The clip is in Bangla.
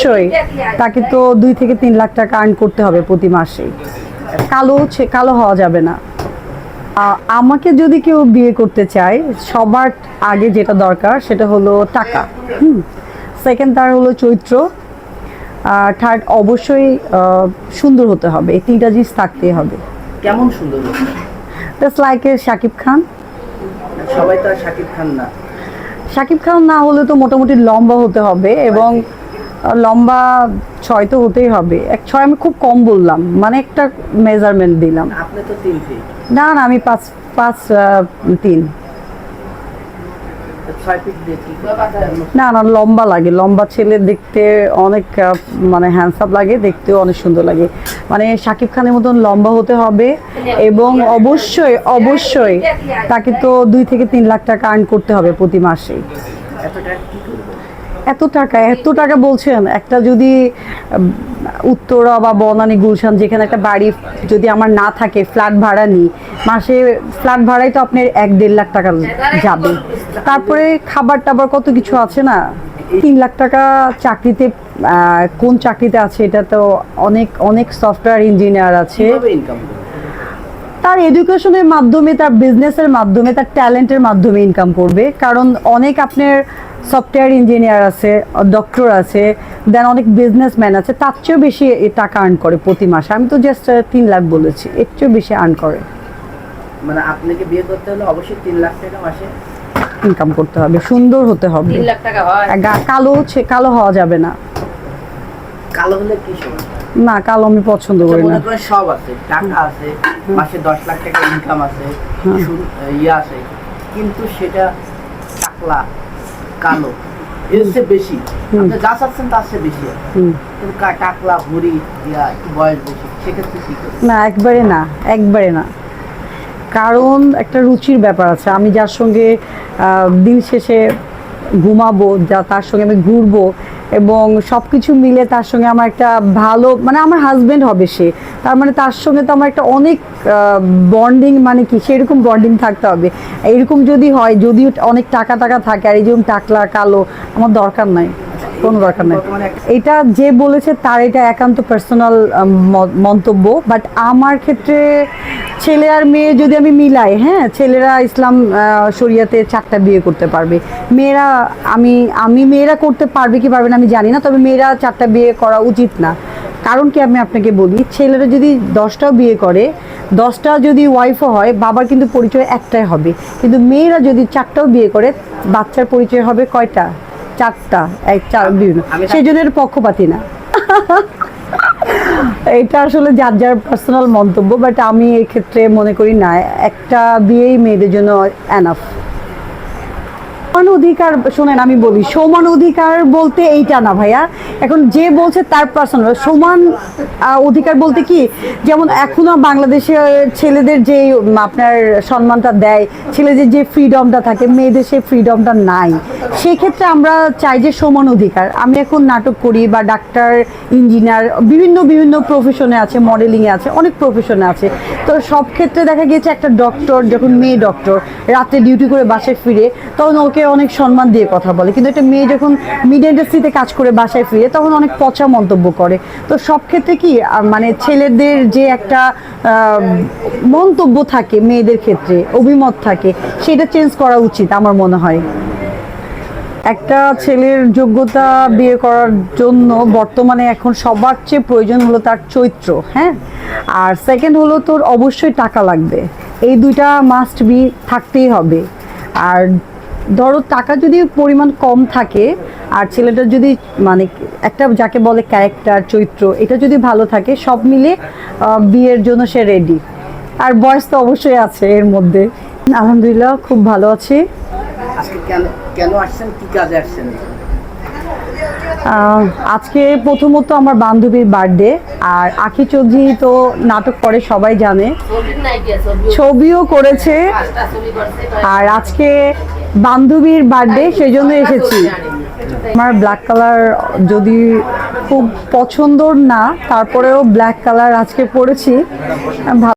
অবশ্যই তাকে তো দুই থেকে তিন লাখ টাকা আর্ন করতে হবে প্রতি মাসে। কালো কালো হওয়া যাবে না। আমাকে যদি কেউ বিয়ে করতে চায় সবার আগে যেটা দরকার সেটা হলো টাকা। হুম। সেকেন্ড তার হলো চৈত্র আর থার্ড অবশ্যই সুন্দর হতে হবে। এই তিনটা জিনিস থাকতেই হবে। কেমন সুন্দর? Just like a Shakib Khan. সবাই তো আর শাকিব খান না। শাকিব খান না হলে তো মোটামুটি লম্বা হতে হবে এবং লম্বা ছয় তো হতেই হবে। এক ছয় আমি খুব কম বললাম মানে একটা মেজারমেন্ট দিলাম। আপনি তো তিন ফিট না না আমি পাঁচ পাঁচ তিন? না না লম্বা লাগে। লম্বা ছেলে দেখতে অনেক মানে হ্যান্ডসাম লাগে দেখতেও অনেক সুন্দর লাগে। মানে শাকিব খানের মতন লম্বা হতে হবে এবং অবশ্যই অবশ্যই তাকে তো দুই থেকে তিন লাখ টাকা আর্ন করতে হবে প্রতি মাসে। এত টাকা এত টাকা বলছেন। একটা যদি উত্তরা বা বনানী গুলশান যেখানে একটা বাড়ি যদি আমার না থাকে ফ্ল্যাট ভাড়া নিই মাসে ফ্ল্যাট ভাড়াই তো আপনার এক দেড় লাখ টাকা যাবে। তারপরে খাবার টাবার কত কিছু আছে না? তিন লাখ টাকা চাকরিতে কোন চাকরিতে আছে? এটা তো অনেক অনেক সফটওয়্যার ইঞ্জিনিয়ার আছে। তার এডুকেশনের মাধ্যমে তার বিজনেসের মাধ্যমে তার ট্যালেন্টের মাধ্যমে ইনকাম করবে। কারণ অনেক আপনার সফটওয়্যার ইঞ্জিনিয়ার আছে ডক্টর আছে দেন অনেক বিজনেসম্যান আছে তার চেয়েও বেশি টাকা আর্ন করে প্রতি মাসে। আমি তো জাস্ট তিন লাখ বলেছি এর চেয়েও বেশি আর্ন করে। মানে আপনাকে বিয়ে করতে হলে অবশ্যই তিন লাখ টাকা মাসে? ইনকাম করতে হবে সুন্দর হতে হবে। তিন লাখ টাকা হয়। কালো হচ্ছে কালো হওয়া যাবে না। কালো হলে কি সমস্যা? না কালো আমি পছন্দ আচ্ছা, করি না। সব আছে টাকা আছে মাসে দশ লাখ টাকা ইনকাম আছে ইয়ে আছে কিন্তু সেটা টাকলা। কালো। এর চেয়ে বেশি। আপনি যা চাচ্ছেন তার চেয়ে বেশি। কিন্তু টাকলা ভরি ইয়া একটু বয়স বেশি। সেক্ষেত্রে কি না একবারে না একবারে না। কারণ একটা রুচির ব্যাপার আছে। আমি যার সঙ্গে আহ, দিন শেষে ঘুমাবো যা তার সঙ্গে আমি ঘুরবো এবং সব কিছু মিলে তার সঙ্গে আমার একটা ভালো মানে আমার হাজবেন্ড হবে সে। তার মানে তার সঙ্গে তো আমার একটা অনেক বন্ডিং মানে কি সেরকম বন্ডিং থাকতে হবে। এরকম যদি হয় যদি অনেক টাকা টাকা থাকে আর এই যেরকম টাকলা কালো আমার দরকার নাই কোনো দরকার নাই। এটা যে বলেছে তার এটা একান্ত পার্সোনাল মন্তব্য বাট আমার ক্ষেত্রে ছেলে আর মেয়ে যদি আমি মিলাই হ্যাঁ ছেলেরা ইসলাম শরিয়াতে চারটা বিয়ে করতে পারবে। মেয়েরা আমি আমি মেয়েরা করতে পারবে কি পারবে না আমি জানি না তবে মেয়েরা চারটা বিয়ে করা উচিত না। কারণ কি আমি আপনাকে বলি ছেলেরা যদি দশটাও বিয়ে করে দশটা যদি ওয়াইফও হয় বাবার কিন্তু পরিচয় একটাই হবে। কিন্তু মেয়েরা যদি চারটাও বিয়ে করে বাচ্চার পরিচয় হবে কয়টা? চারটা এক চার বিভিন্ন। আমি- সেই জন্য এর পক্ষপাতি না। এটা আসলে যার যার পার্সোনাল মন্তব্য বাট আমি এক্ষেত্রে মনে করি না, একটা বিয়েই মেয়েদের জন্য এনাফ সমান অধিকার, শোনেন আমি বলি, সমান অধিকার বলতে এইটা না ভাইয়া। এখন যে বলছে তার পার্সোনাল সমান অধিকার বলতে কি? যেমন এখনও বাংলাদেশে ছেলেদের যে আপনার সম্মানটা দেয়, ছেলেদের যে ফ্রিডমটা থাকে, মেয়েদের সেই ফ্রিডমটা নাই। সেক্ষেত্রে আমরা চাই যে সমান অধিকার। আমি এখন নাটক করি বা ডাক্তার ইঞ্জিনিয়ার বিভিন্ন বিভিন্ন প্রফেশনে আছে মডেলিংয়ে আছে, অনেক প্রফেশনে আছে। তো সব ক্ষেত্রে দেখা গিয়েছে একটা ডক্টর যখন মেয়ে ডক্টর রাতে ডিউটি করে বাসায় ফিরে, তখন ওকে অনেক সম্মান দিয়ে কথা বলে, কিন্তু একটা মেয়ে যখন মিডিয়া ইন্ডাস্ট্রিতে কাজ করে বাসায় ফিরে, তখন অনেক পচা মন্তব্য করে। তো সব ক্ষেত্রে কি মানে ছেলেদের যে একটা মন্তব্য থাকে মেয়েদের ক্ষেত্রে, অভিমত থাকে, সেটা চেঞ্জ করা উচিত আমার মনে হয়। একটা ছেলের যোগ্যতা বিয়ে করার জন্য বর্তমানে এখন সবার চেয়ে প্রয়োজন হলো তার চরিত্র হ্যাঁ? আর সেকেন্ড হলো তোর অবশ্যই টাকা লাগবে। এই দুইটা মাস্ট বি থাকতেই হবে। আর ধরো টাকা যদি পরিমাণ কম থাকে আর ছেলেটার যদি মানে একটা যাকে বলে ক্যারেক্টার চরিত্র এটা যদি ভালো থাকে সব মিলে বিয়ের জন্য সে রেডি আর বয়স তো অবশ্যই আছে এর মধ্যে। আলহামদুলিল্লাহ খুব ভালো আছি। আজকে কেন কেন আসছেন? কি কাজে আসছেন? আহ, আজকে প্রথমত আমার বান্ধবীর বার্থডে আর আখি চৌধুরী তো নাটক করে সবাই জানে। ছবিও করছে। আর আজকে বান্ধবীর বার্থডে সেই জন্য এসেছি। আমার ব্ল্যাক কালার যদি খুব পছন্দর না তারপরেও ব্ল্যাক কালার আজকে পরেছি।